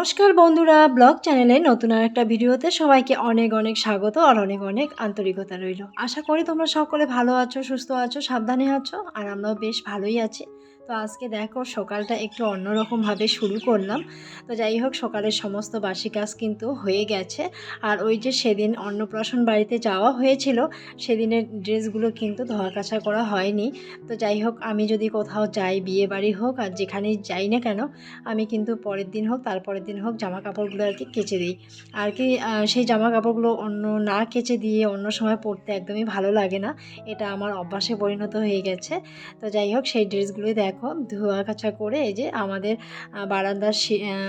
নমস্কার বন্ধুরা, ব্লগ চ্যানেলে নতুন আর একটা ভিডিওতে সবাইকে অনেক অনেক স্বাগত আর অনেক অনেক আন্তরিকতা রইল। আশা করি তোমরা সকলে ভালো আছো, সুস্থ আছো, সাবধানে আছো, আর আমরাও বেশ ভালোই আছি। তো আজকে দেখো সকালটা একটু অন্যরকমভাবে শুরু করলাম। তো যাই হোক, সকালের সমস্ত বাসি কাজ কিন্তু হয়ে গেছে। আর ওই যে সেদিন অন্নপ্রাশন বাড়িতে যাওয়া হয়েছিল, সেদিনের ড্রেসগুলো কিন্তু ধোয়া কাচা করা হয়নি। তো যাই হোক, আমি যদি কোথাও যাই বিয়ে বাড়ি হোক আর যেখানেই যাই না কেন, আমি কিন্তু পরের দিন হোক, তারপরের দিন হোক জামা কাপড়গুলো আর কি কেচে দিই। আর কি সেই জামা কাপড়গুলো অন্য না কেচে দিয়ে অন্য সময় পরতে একদমই ভালো লাগে না। এটা আমার অভ্যাসে পরিণত হয়ে গেছে। তো যাই হোক, সেই ড্রেসগুলোই দেখো ধোয়া কাছা করে যে আমাদের বারান্দার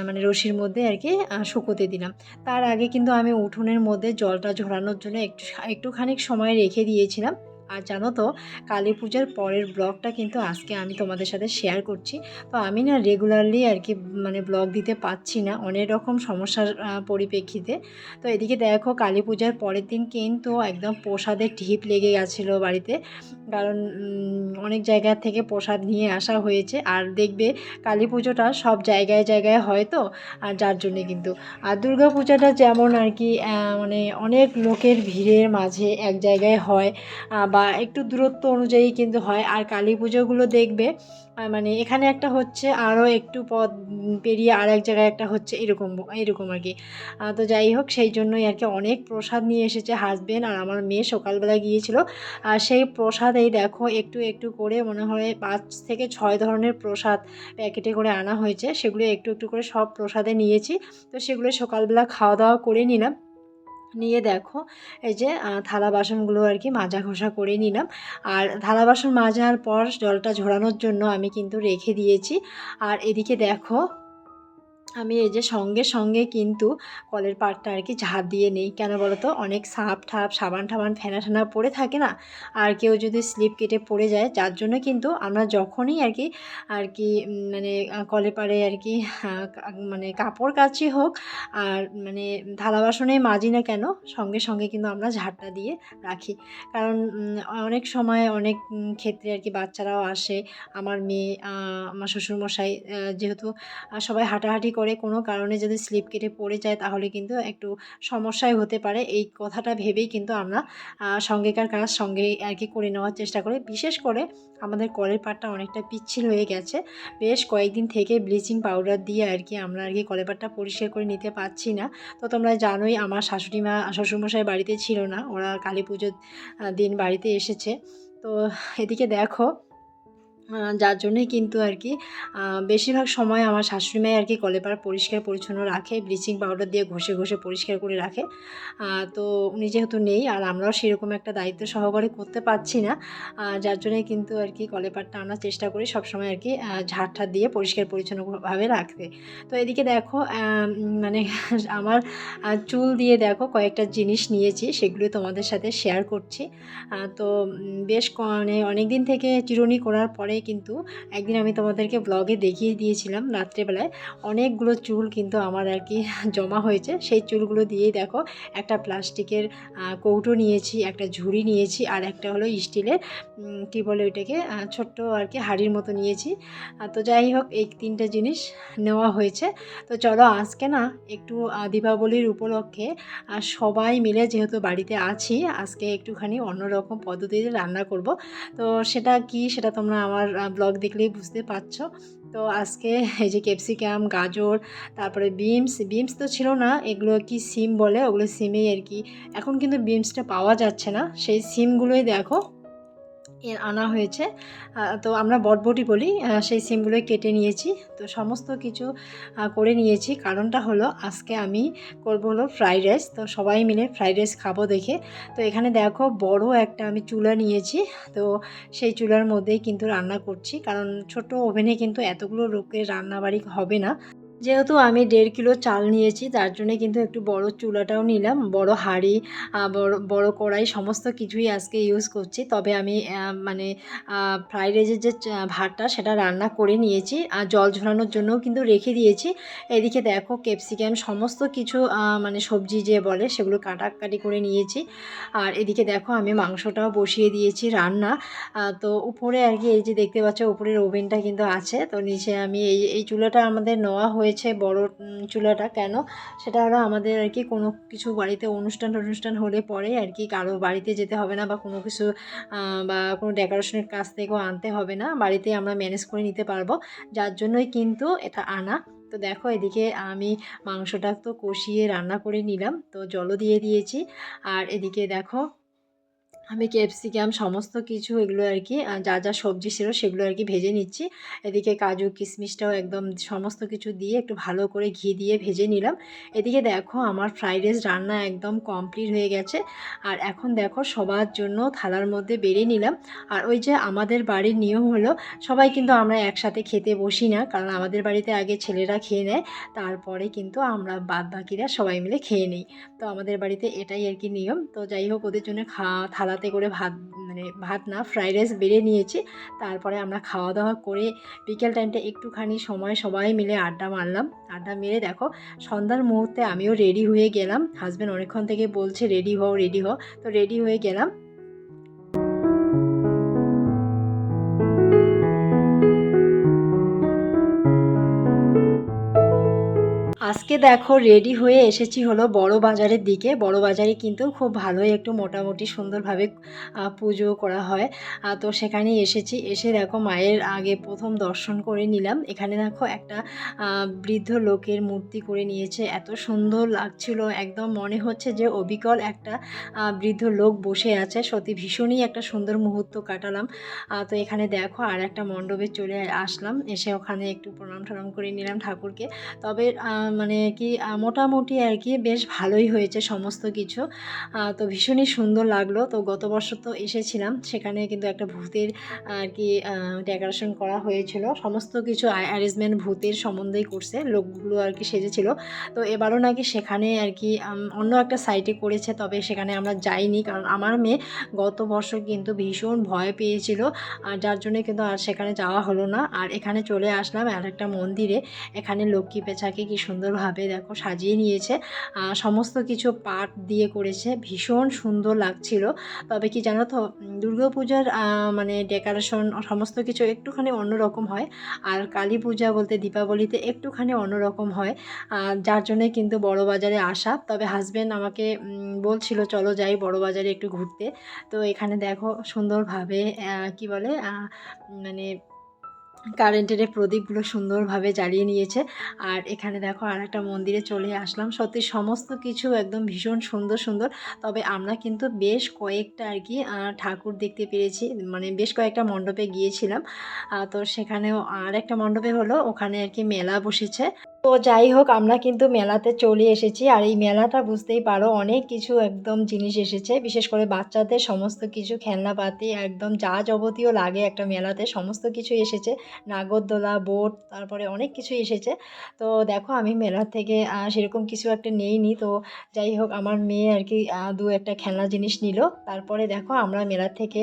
মানে রশির মধ্যে আর কি শুকোতে দিলাম। তার আগে কিন্তু আমি উঠোনের মধ্যে জলটা ঝরানোর জন্য একটু একটুখানি সময় রেখে দিয়েছিলাম। আর জানো তো, কালী পূজার পরের ব্লগটা কিন্তু আজকে আমি তোমাদের সাথে শেয়ার করছি। তো আমি না রেগুলারলি আর কি মানে ব্লগ দিতে পারছি না, অনেক রকম সমস্যার পরিপ্রেক্ষিতে। তো এদিকে দেখো, কালী পূজার পরের দিন কিন্তু একদম প্রসাদের ঢিপ লেগে গেছিল বাড়িতে। কারণ অনেক জায়গা থেকে প্রসাদ নিয়ে আসা হয়েছে। আর দেখবে, কালী পুজোটা সব জায়গায় জায়গায় হয় তো, আর যার জন্যে কিন্তু। আর দুর্গা পূজাটা যেমন আর কি মানে অনেক লোকের ভিড়ের মাঝে এক জায়গায় হয় বা একটু দূরত্ব অনুযায়ী কিন্তু হয়। আর কালী পুজোগুলো দেখবে মানে এখানে একটা হচ্ছে আরও একটু পথ পেরিয়ে আর এক জায়গায় একটা হচ্ছে এরকম এরকম আর কি। তো যাই হোক, সেই জন্যই আর কি অনেক প্রসাদ নিয়ে এসেছে হাজবেন্ড আর আমার মেয়ে সকালবেলা গিয়েছিল। আর সেই প্রসাদ এই দেখো, একটু একটু করে মনে হয় পাঁচ থেকে ছয় ধরনের প্রসাদ প্যাকেটে করে আনা হয়েছে। সেগুলো একটু একটু করে সব প্রসাদে নিয়েছি। তো সেগুলো সকালবেলা খাওয়া দাওয়া করে নিলাম। নিয়ে দেখো। এই যে থালা বাসনগুলো আর কি মাজা ঘষা করে নিলাম। আর থালা বাসন মাজার পর জলটা ঝরানোর জন্য আমি কিন্তু রেখে দিয়েছি। আর এদিকে দেখো আমি এই যে সঙ্গে সঙ্গে কিন্তু কলের পাড়টা আর কি ঝাঁপ দিয়ে নেই। কেন বলো তো অনেক সাপ ঠাপ, সাবান টাবান ফেনা ঠানা পড়ে থাকে না? আর কেউ যদি স্লিপ কেটে পড়ে যায়, যার জন্য কিন্তু আমরা যখনই আর কি আর কি মানে কলের পাড়ে আর কি মানে কাপড় কাচি হোক, আর মানে থালা বাসনে মাজি না কেন, সঙ্গে সঙ্গে কিন্তু আমরা ঝাড়টা দিয়ে রাখি। কারণ অনেক সময় অনেক ক্ষেত্রে আর কি বাচ্চারাও আসে। আমার মেয়ে আমার শ্বশুরমশাই যেহেতু সবাই হাঁটাহাঁটি করে কোনো কারণে যদি স্লিপ কেটে পড়ে যায় তাহলে কিন্তু একটু সমস্যায় হতে পারে। এই কথাটা ভেবেই কিন্তু আমরা সঙ্গেকার কাজ সঙ্গে আর কি করে নেওয়ার চেষ্টা করি। বিশেষ করে আমাদের কলের পাটটা অনেকটা পিচ্ছিল হয়ে গেছে। বেশ কয়েকদিন থেকে ব্লিচিং পাউডার দিয়ে আর কি আমরা আর কি কলের পাটটা পরিষ্কার করে নিতে পারছি না। তো তোমরা জানোই আমার শাশুড়ি মা, শ্বশুরমশাই বাড়িতে ছিল না। ওরা কালী পুজোর দিন বাড়িতে এসেছে। তো এদিকে দেখো যার জন্যই কিন্তু আর কি বেশিরভাগ সময় আমার শাশুড়ি শাশুড়িমাই আর কি কলেপার পরিষ্কার পরিচ্ছন্ন রাখে ব্লিচিং পাউডার দিয়ে ঘষে ঘষে পরিষ্কার করে রাখে। তো উনি যেহেতু নেই আর আমরাও সেরকম একটা দায়িত্ব সহকারে করতে পারছি না যার জন্যই কিন্তু আর কি কলেপারটা আমরা চেষ্টা করি সবসময় আর কি আহ, ঝাড় ঠাড় দিয়ে পরিষ্কার পরিচ্ছন্নভাবে রাখতে। তো এদিকে দেখো মানে আমার চুল দিয়ে দেখো কয়েকটা জিনিস নিয়েছি সেগুলো তোমাদের সাথে শেয়ার করছি। তো বেশ মানে অনেক দিন থেকে চিরুনি করার পরে কিন্তু একদিন আমি তোমাদেরকে ব্লগে দেখিয়ে দিয়েছিলাম রাত্রেবেলায়। অনেকগুলো চুল কিন্তু আমার আর কি জমা হয়েছে। সেই চুলগুলো দিয়েই দেখো, একটা প্লাস্টিকের কৌটো নিয়েছি, একটা ঝুড়ি নিয়েছি আর একটা হলো স্টিলের কী বলে ওইটাকে ছোট্ট আর কি হাড়ির মতো নিয়েছি। তো যাই হোক, এই তিনটে জিনিস নেওয়া হয়েছে। তো চলো আজকে না একটু দীপাবলির উপলক্ষে সবাই মিলে যেহেতু বাড়িতে আছি, আজকে একটুখানি অন্যরকম পদ্ধতিতে রান্না করব। তো সেটা কি সেটা তোমরা আমার ব্লগ দেখলেই বুঝতে পারছ। তো আজকে এই যে ক্যাপসিকাম গাজর, তারপরে বিমস বিমস তো ছিল না, এগুলো কি সিম বলে? ওগুলো সিমেই আর কি। এখন কিন্তু বিমসটা পাওয়া যাচ্ছে না। সেই সিমগুলোই দেখো। আনা হয়েছে। তো আমরা বটবটি বলি সেই সিমগুলোই কেটে নিয়েছি। তো সমস্ত কিছু করে নিয়েছি। কারণটা হলো, আজকে আমি করব হলো ফ্রাইড রাইস। তো সবাই মিলে ফ্রাইড রাইস খাব দেখে। তো এখানে দেখো, বড় একটা আমি চুলা নিয়েছি। তো সেই চুলার মধ্যেই কিন্তু রান্না করছি। কারণ ছোট ওভেনে কিন্তু এতগুলো লোকের রান্নাবাড়ি হবে না। যেহেতু আমি দেড় কিলো চাল নিয়েছি, তার জন্য কিন্তু একটু বড় চুলাটাও নিলাম। বড় হাঁড়ি বড় বড় কড়াই সমস্ত কিছুই আজকে ইউজ করছি। তবে আমি মানে ফ্রাইড রাইসের যে ভাতটা, সেটা রান্না করে নিয়েছি। আর জল ঝরানোর জন্যও কিন্তু রেখে দিয়েছি। এদিকে দেখো ক্যাপসিকাম সমস্ত কিছু মানে সবজি যে বলে, সেগুলো কাটাকাটি করে নিয়েছি। আর এদিকে দেখো, আমি মাংসটাও বসিয়ে দিয়েছি রান্না। তো উপরে আর কি, এই যে দেখতে পাচ্ছ, উপরের ওভেনটা কিন্তু আছে। তো নিচে আমি এই এই চুলাটা আমাদের নেওয়া হয়েছে হয়েছে বড় চুলাটা। কেন? সেটা হলো আমাদের আর কি কোনো কিছু বাড়িতে অনুষ্ঠান অনুষ্ঠান হলে পরে আর কি কারও বাড়িতে যেতে হবে না বা কোনো কিছু বা কোনো ডেকোরেশনের কাছ থেকেও আনতে হবে না। বাড়িতে আমরা ম্যানেজ করে নিতে পারব। যার জন্যই কিন্তু এটা আনা। তো দেখো এদিকে আমি মাংসটা তো কষিয়ে রান্না করে নিলাম। তো জলও দিয়ে দিয়েছি। আর এদিকে দেখো আমি ক্যাপসিকাম, সমস্ত কিছু এগুলো আর কি যা যা সবজি ছিল সেগুলো আর কি ভেজে নিচ্ছি। এদিকে কাজু, কিশমিশটাও একদম সমস্ত কিছু দিয়ে একটু ভালো করে ঘি দিয়ে ভেজে নিলাম। এদিকে দেখো আমার ফ্রাইড রাইস রান্না একদম কমপ্লিট হয়ে গেছে। আর এখন দেখো সবার জন্য থালার মধ্যে বেড়ে নিলাম। আর ওই যে আমাদের বাড়ির নিয়ম হলো, সবাই কিন্তু আমরা একসাথে খেতে বসি না, কারণ আমাদের বাড়িতে আগে ছেলেরা খেয়ে নেয়, তারপরে কিন্তু আমরা বাদ বাকিরা সবাই মিলে খেয়ে নিই। তো আমাদের বাড়িতে এটাই আর কি নিয়ম। তো যাই হোক, ওদের জন্য খাওয়া থালাতে করে ভাত মানে ভাত না ফ্রাইড রাইস বেড়ে নিয়েছি। তারপরে আমরা খাওয়া দাওয়া করে বিকেল টাইমটা একটুখানি সময় সবাই মিলে আড্ডা মারলাম। আড্ডা মেরে দেখো, সন্ধ্যার মুহূর্তে আমিও রেডি হয়ে গেলাম। হাজব্যান্ড অনেকক্ষণ থেকে বলছে রেডি হও রেডি হও। তো রেডি হয়ে গেলাম। আজকে দেখো রেডি হয়ে এসেছি হলো বড় বাজারের দিকে। বড় বাজারে কিন্তু খুব ভালোই একটু মোটামুটি সুন্দরভাবে পুজো করা হয়। তো সেখানেই এসেছি। এসে দেখো মায়ের আগে প্রথম দর্শন করে নিলাম। এখানে দেখো একটা বৃদ্ধ লোকের মূর্তি করে নিয়েছে। এত সুন্দর লাগছিল। একদম মনে হচ্ছে যে অবিকল একটা বৃদ্ধ লোক বসে আছে। সত্যি ভীষণই একটা সুন্দর মুহূর্ত কাটালাম। তো এখানে দেখো আর একটা মণ্ডপে চলে আসলাম। এসে ওখানে একটু প্রণাম টনাম করে নিলাম ঠাকুরকে। তবে মানে কি মোটামুটি আর কি বেশ ভালোই হয়েছে সমস্ত কিছু। তো ভীষণই সুন্দর লাগল। তো গত বছর তো এসেছিলাম, সেখানে কিন্তু একটা ভূতের, আর কি ডেকোরেশন করা হয়েছিল। সমস্ত কিছু অ্যারেঞ্জমেন্ট ভূতের সম্বন্ধেই করছে, লোকগুলো আর কি সেজেছিল। তো এবারও নাকি সেখানে আর কি অন্য একটা সাইটে করেছে, তবে সেখানে আমরা যাইনি। কারণ আমার মেয়ে গত বছর কিন্তু ভীষণ ভয় পেয়েছিল আর যার জন্য কিন্তু আর সেখানে যাওয়া হলো না। আর এখানে চলে আসলাম আর একটা মন্দিরে। এখানে লক্ষ্মী পেঁচাকে কি সুন্দরভাবে দেখো সাজিয়ে নিয়েছে। সমস্ত কিছু পাট দিয়ে করেছে। ভীষণ সুন্দর লাগছিল। তবে কি জানো তো দুর্গাপূজার মানে ডেকোরেশন সমস্ত কিছু একটুখানি অন্যরকম হয়। আর কালী পূজা বলতে দীপাবলিতে একটুখানি অন্যরকম হয়। যার জন্যে কিন্তু বড় বাজারে আসা। তবে হাজব্যান্ড আমাকে বলছিল, চলো যাই বড় বাজারে একটু ঘুরতে। তো এখানে দেখো সুন্দরভাবে কি বলে মানে কারেন্টের প্রদীপগুলো সুন্দরভাবে জ্বালিয়ে নিয়েছে। আর এখানে দেখো আর একটা মন্দিরে চলে আসলাম। সত্যি সমস্ত কিছু একদম ভীষণ সুন্দর সুন্দর। তবে আমরা কিন্তু বেশ কয়েকটা আর কি ঠাকুর দেখতে পেরেছি। মানে বেশ কয়েকটা মণ্ডপে গিয়েছিলাম। তো সেখানেও আর একটা মণ্ডপে হলো। ওখানে আর কি মেলা বসেছে। তো যাই হোক, আমরা কিন্তু মেলাতে চলে এসেছি। আর এই মেলাটা বুঝতেই পারো, অনেক কিছু একদম জিনিস এসেছে। বিশেষ করে বাচ্চাদের সমস্ত কিছু, খেলনাপাতি, একদম যা যাবতীয় লাগে একটা মেলাতে, সমস্ত কিছু এসেছে। নাগরদোলা, বোট, তারপরে অনেক কিছু এসেছে। তো দেখো, আমি মেলা থেকে সেরকম কিছু একটা নেইনি। তো যাই হোক, আমার মেয়ে আর কি দু একটা খেলনা জিনিস নিল। তারপরে দেখো, আমরা মেলা থেকে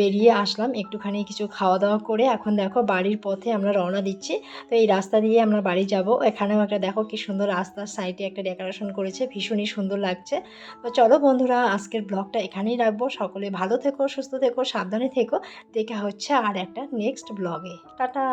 বেরিয়ে আসলাম একটুখানি কিছু খাওয়া দাওয়া করে। এখন দেখো, বাড়ির পথে আমরা রওনা দিচ্ছি। তো এই রাস্তা দিয়ে আমরা বাড়ি যাব। এখানেও একটা দেখো কি সুন্দর রাস্তার সাইডে একটা ডেকোরেশন করেছে, ভীষণই সুন্দর লাগছে। তো চলো বন্ধুরা, আজকের ব্লগটা এখানেই রাখব। সকলে ভালো থেকো, সুস্থ থেকো, সাবধানে থেকো। দেখা হচ্ছে আর একটা নেক্সট ব্লগে টাটা!